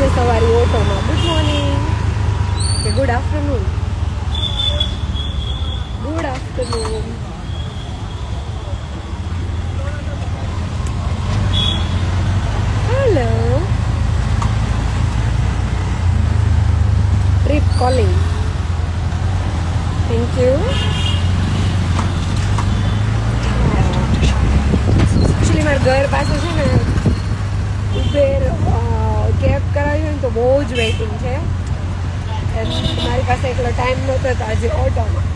સવારી ઓટોમાં good morning કે good afternoon good afternoon hello trip calling thank you actually મારા ઘર પાસે છે ને ઉબેર કરાવી હોય ને તો બહુ જ વેઇટિંગ છે. મારી પાસે એટલો ટાઈમ નહોતો તો આજે ઓટોમાં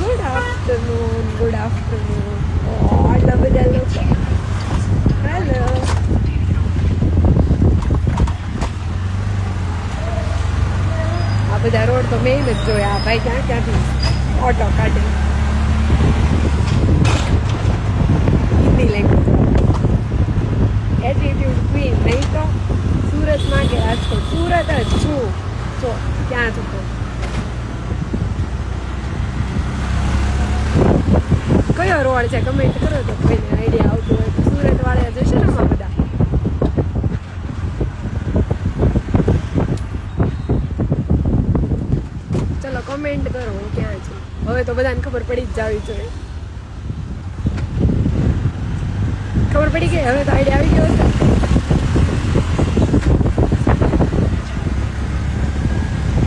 ગુડ આફ્ટરનૂન ગુડ આફ્ટરનૂન આટલા બધા લોકો. હેલો આ બધા રોડ તો મેં જ જોયા. ભાઈ ક્યાં ક્યાંથી? ઓટો કાઢે. હિન્દી લેંગ્વેજ એટીટ્યુડ ક્વીન નહીં તો સુરતમાં કે રાજકોટ સુરત જ છું. જો, ક્યાં છું તો કયો રોડ છે? કમેન્ટ કરો તો કોઈને આઈડિયા આવતું હોય તો સુરત વાળા જશે ને આમાં બધા? ચલો કમેન્ટ કરો હું ક્યાં છું. હવે તો બધાને ખબર પડી જ જવી જોઈએ. ખબર પડી ગઈ હવે તો આઈડિયા આવી ગયો હશે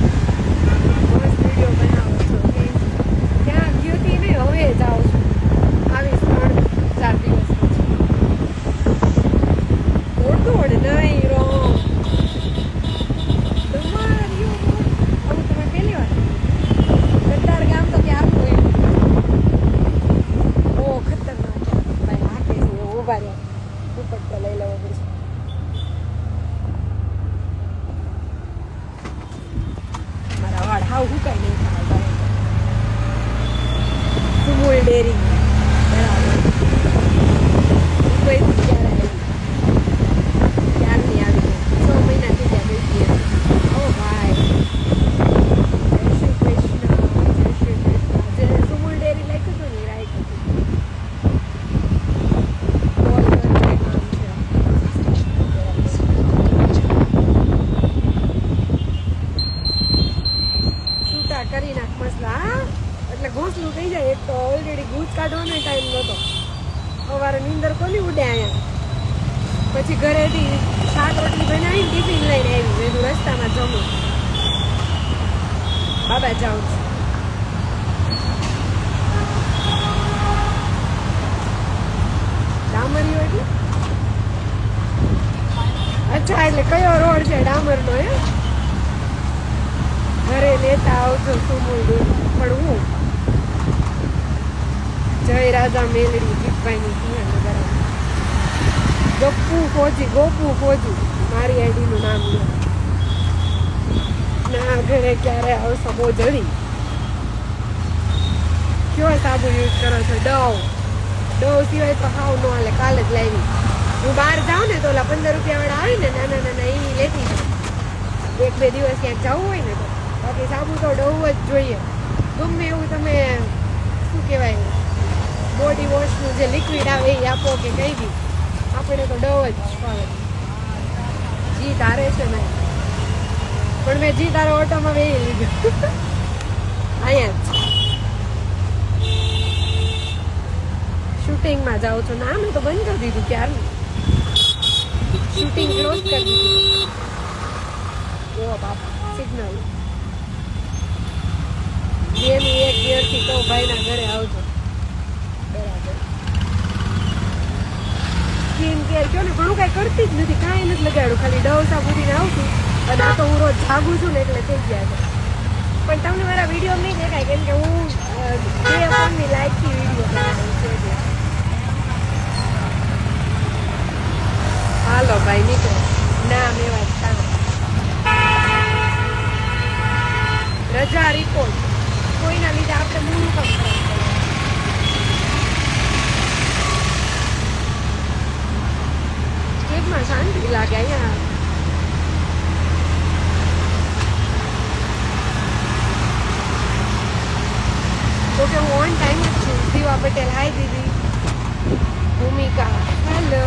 મસ્ત વીડિયો બનાવો છો કે ત્યાં ગયો હતી ને હવે જાઉં છું આવીશ ત્રણ ચાર દિવસ પછી દોડ દોડ નહીં રો તમારી આવું તમે પહેલી વાર ગદ્દાર ગામ તો ક્યારનું એમ બહુ ખતરનાક છે. ભાઈ હાકે છે ઊભા રહ્યા દુપટ્ટો લઈ લેવો પડશે મારા વાળ હાવ હુકાઈ નહીં થાય ફૂલ ડેરી બરાબર કોઈ ક્યારે આવી ક્યારની આવી છ મહિના થઈ ગયા બેસી ઓ ભાઈ જય શ્રી કૃષ્ણ જય શ્રી કૃષ્ણ જે સુમુલ ડેરી લખ્યું હતું ને રાઈટ હતું કોલ કરજે કામ છે છૂટા કરી નાખ મસલા હા એટલે ઘોંસલું થઈ જાય એક તો ઓલરેડી ગૂંચ કાઢવાનો ટાઈમ નહોતો સવારે નીંદર કોની ઉડે અહીંયા પછી ઘરેથી શાક રોટલી બનાવીને ટિફિન લઈને આવી. મેં રસ્તામાં જમું. બાબા જાઉં છું અચ્છા, એટલે કયો રોડ છે ડામરનો એ ઘરે લેતા આવજો સુમુ પણ હું? જય રાજા મેલડી, જીતભાઈની સિંહ બરાબર ગપ્પુ ફોજી ગોપુ ફોજી, મારી આઈડીનું નામ લો. ના, ઘરે ક્યારે આવશો, બહુ જડી કયો સાબુ યુઝ કરો છો? ડવ. ડવ સિવાય તો હાવ ન હાલે, કાલે જ લાવી. હું બહાર જાઉં ને તો ઓલા પંદર રૂપિયા વાળા આવે ને, નાના નાના એ લેતી જાઉં એક, બે દિવસ ક્યાંક જવું હોય ને તો. બાકી સાબુ તો ડવ જ જોઈએ. ગમે એવું તમે, શું કહેવાય? બોડી વોશનું જે લિક્વિડ આવે એ આપો કે કહી બી આપણે તો ડવ જ ફાવે જી તારે છે ને. પણ મેં જી તારો ઓટોમાં વેહી લીધું. અહીંયા શૂટિંગમાં જાઉં છું ના? મેં તો બંધ કરી દીધું ક્યારનું? શૂટિંગ ક્લોઝ કરી દીધું. ઓ બાપા સિગ્નલ બેનું એક ગેરથી કહું, ભાઈના ઘરે આવજો બરાબર સ્કિન કેર કયો ને ઘણું કાંઈ કરતી જ નથી, કાંઈ નથી લગાડ્યું, ખાલી ડવ સાબુથી આવતું. અને આ તો હું રોજ જાગું છું ને એટલે થઈ ગયા છે. પણ તમને મારા વીડિયો નહીં દેખાય કેમ કે હું બે ફોનની લાઈટથી વીડિયો બનાવું છું હાલો ભાઈ, નીકળો. ના મેવા કામ રજા રિપોર્ટ કોઈના લીધે આપણે મૂળ કામ ખરાબ કરવાનું. ટ્રીપમાં શાંતિ લાગે અહીંયા તો કે હું ઓન ટાઈમ જ છું દીવા પટેલ હાય દીદી ભૂમિકા હેલો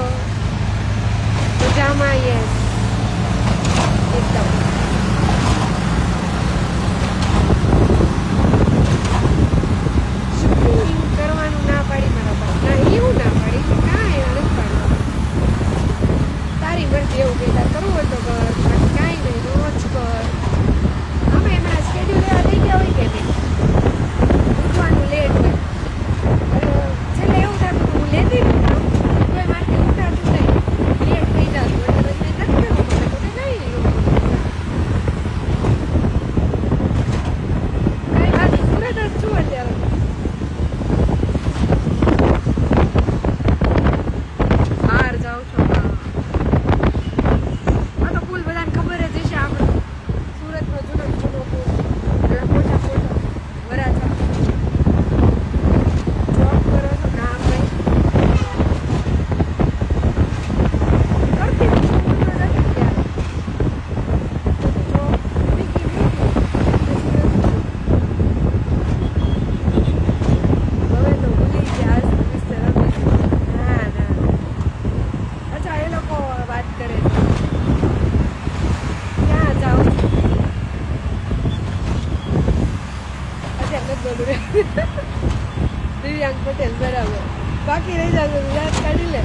દિવ્યાંગ પટેલ, બરાબર. બાકી રહી જશે યાદ કાઢી લે.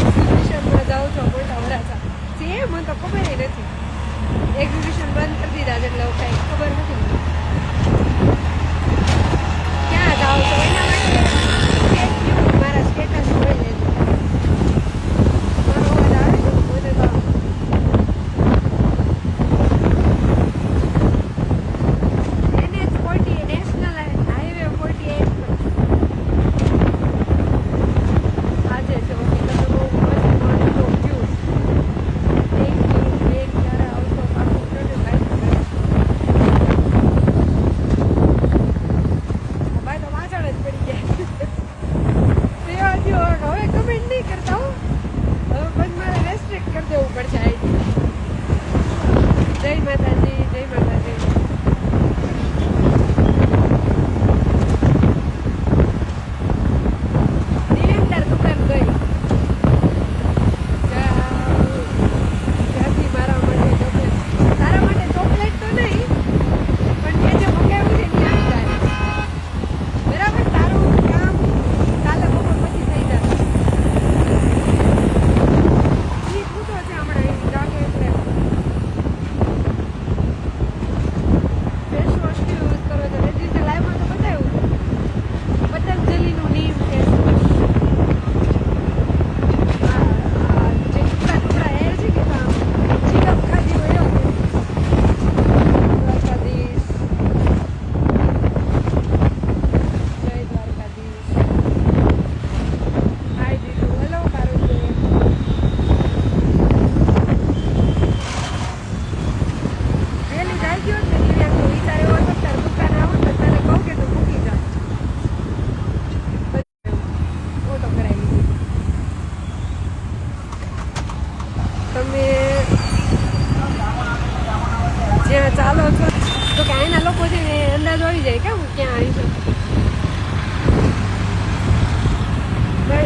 એક્ઝિબિશનમાં જાઉં છો, મોટા વરાછા. છે મને તો ખબર નથી. એક્ઝિબિશન બંધ કરી દીધા છે એટલે કાંઈ ખબર નથી ક્યાં જાઉં છો? એના મારા સ્ટેટસ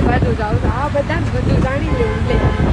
બાજુ જાઉં આ બધા બધું જાણી લેવું